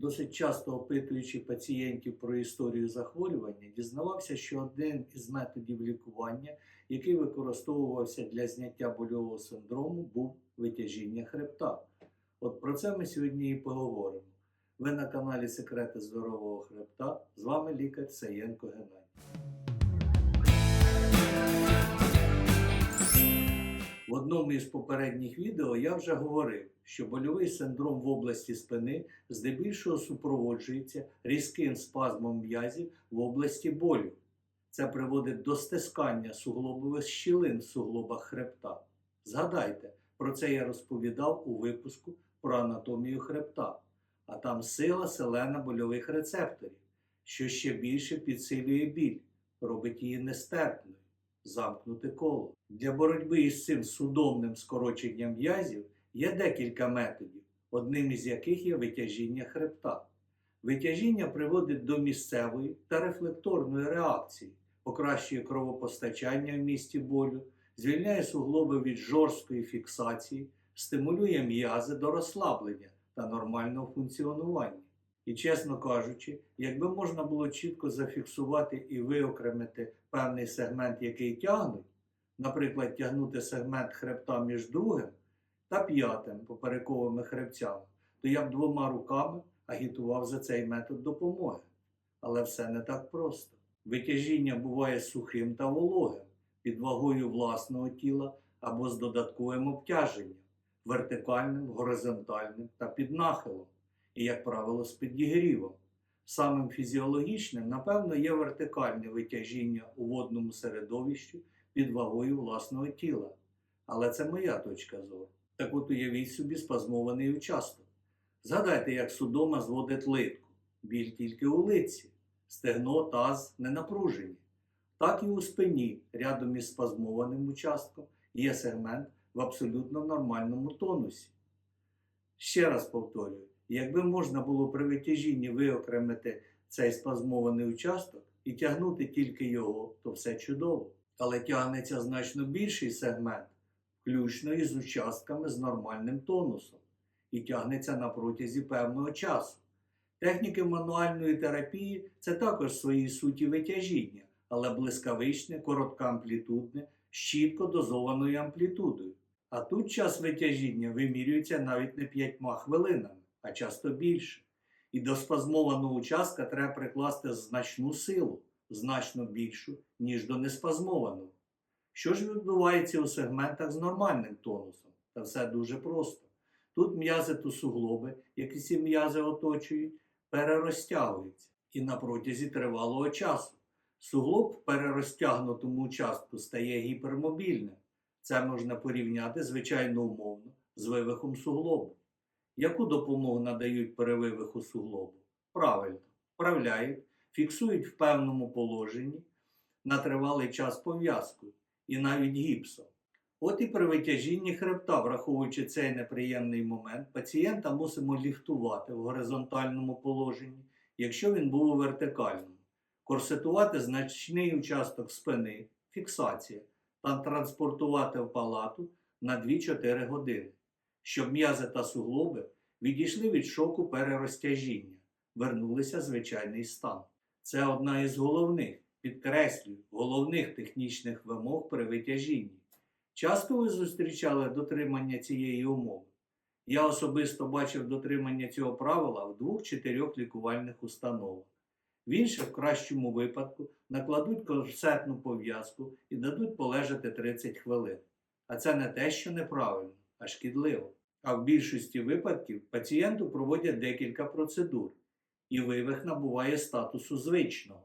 Досить часто опитуючи пацієнтів про історію захворювання, дізнавався, що один із методів лікування, який використовувався для зняття больового синдрому, був витяжіння хребта. От про це ми сьогодні і поговоримо. Ви на каналі Секрети здорового хребта. З вами лікар Саєнко Геннадій. Одному із попередніх відео я вже говорив, що больовий синдром в області спини здебільшого супроводжується різким спазмом м'язів в області болю. Це приводить до стискання суглобових щілин в суглобах хребта. Згадайте, про це я розповідав у випуску про анатомію хребта, а там сила селена больових рецепторів, що ще більше підсилює біль, робить її нестерпною замкнути коло. Для боротьби із цим судомним скороченням м'язів є декілька методів, одним із яких є витяжіння хребта. Витяжіння приводить до місцевої та рефлекторної реакції, покращує кровопостачання в місті болю, звільняє суглоби від жорсткої фіксації, стимулює м'язи до розслаблення та нормального функціонування. І, чесно кажучи, якби можна було чітко зафіксувати і виокремити певний сегмент, який тягнуть, наприклад, тягнути сегмент хребта між другим та п'ятим поперековими хребцями, то я б двома руками агітував за цей метод допомоги. Але все не так просто. Витяжіння буває сухим та вологим, під вагою власного тіла або з додатковим обтяженням, вертикальним, горизонтальним та під нахилом і, як правило, з підігрівом. Самим фізіологічним, напевно, є вертикальне витяжіння у водному середовищі під вагою власного тіла. Але це моя точка зору. Так от уявіть собі спазмований участок. Згадайте, як судома зводить литку, біль тільки у лиці, стегно, таз не напружені. Так і у спині, рядом із спазмованим участком, є сегмент в абсолютно нормальному тонусі. Ще раз повторюю, якби можна було при витяжінні виокремити цей спазмований участок і тягнути тільки його, то все чудово. Але тягнеться значно більший сегмент, включно із участками з нормальним тонусом, і тягнеться на протязі певного часу. Техніки мануальної терапії це також в своїй суті витяжіння, але блискавичне, короткоамплітудне, з чітко дозованою амплітудою. А тут час витяжіння вимірюється навіть не п'ятьма хвилинами, а часто більше. І до спазмованого участка треба прикласти значну силу, значно більшу, ніж до неспазмованого. Що ж відбувається у сегментах з нормальним тонусом? Та все дуже просто. Тут м'язи та суглоби, які ці м'язи оточують, перерозтягуються і на протязі тривалого часу. Суглоб в перерозтягнутому участку стає гіпермобільним. Це можна порівняти, звичайно, умовно, з вивихом суглобу. Яку допомогу надають перевивиху суглобу? Правильно, вправляють, фіксують в певному положенні на тривалий час пов'язкою і навіть гіпсом. От і при витяжінні хребта, враховуючи цей неприємний момент, пацієнта мусимо ліфтувати в горизонтальному положенні, якщо він був у вертикальному, корсетувати значний участок спини, фіксація, та транспортувати в палату на 2-4 години, щоб м'язи та суглоби відійшли від шоку перерозтяжіння, вернулися звичайний стан. Це одна із головних, підкреслюю, головних технічних вимог при витяжінні. Часто ви зустрічали дотримання цієї умови. Я особисто бачив дотримання цього правила в двох чи трьох лікувальних установах. В інших, в кращому випадку, накладуть корсетну пов'язку і дадуть полежати 30 хвилин. А це не те, що неправильно, а шкідливо. А в більшості випадків пацієнту проводять декілька процедур, і вивих набуває статусу звичного.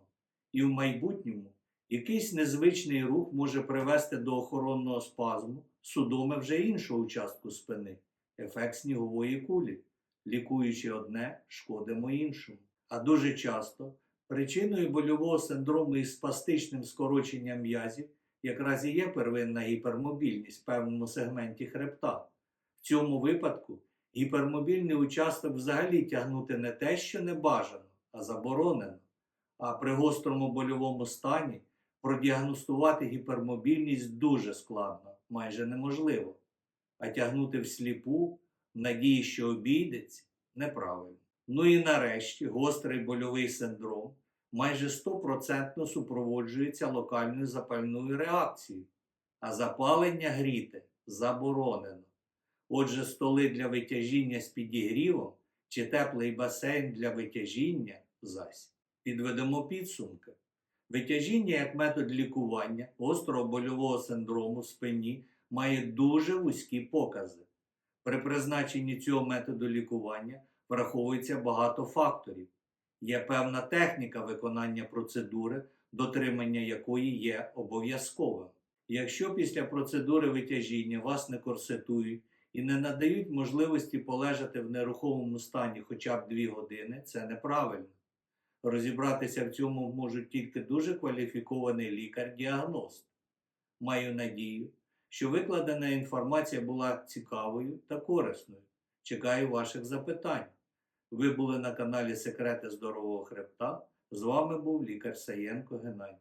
І в майбутньому якийсь незвичний рух може привести до охоронного спазму, судоми вже іншого участку спини, ефект снігової кулі, лікуючи одне, шкодимо іншому. А дуже часто причиною больового синдрому із спастичним скороченням м'язів якраз і є первинна гіпермобільність в певному сегменті хребта. Цьому випадку гіпермобільний участок взагалі тягнути не те, що не бажано, а заборонено. А при гострому больовому стані продіагностувати гіпермобільність дуже складно, майже неможливо. А тягнути всліпу, в надії, що обійдеться, неправильно. Ну і нарешті гострий больовий синдром майже 100% супроводжується локальною запальною реакцією, а запалення гріти заборонено. Отже, столи для витяжіння з підігрівом чи теплий басейн для витяжіння зась. Підведемо підсумки. Витяжіння як метод лікування гострого больового синдрому в спині має дуже вузькі покази. При призначенні цього методу лікування враховується багато факторів. Є певна техніка виконання процедури, дотримання якої є обов'язковим. Якщо після процедури витяжіння вас не корсетують і не надають можливості полежати в нерухомому стані хоча б 2 години, це неправильно. Розібратися в цьому можуть тільки дуже кваліфікований лікар-діагност. Маю надію, що викладена інформація була цікавою та корисною. Чекаю ваших запитань. Ви були на каналі Секрети здорового хребта. З вами був лікар Саєнко Геннадій.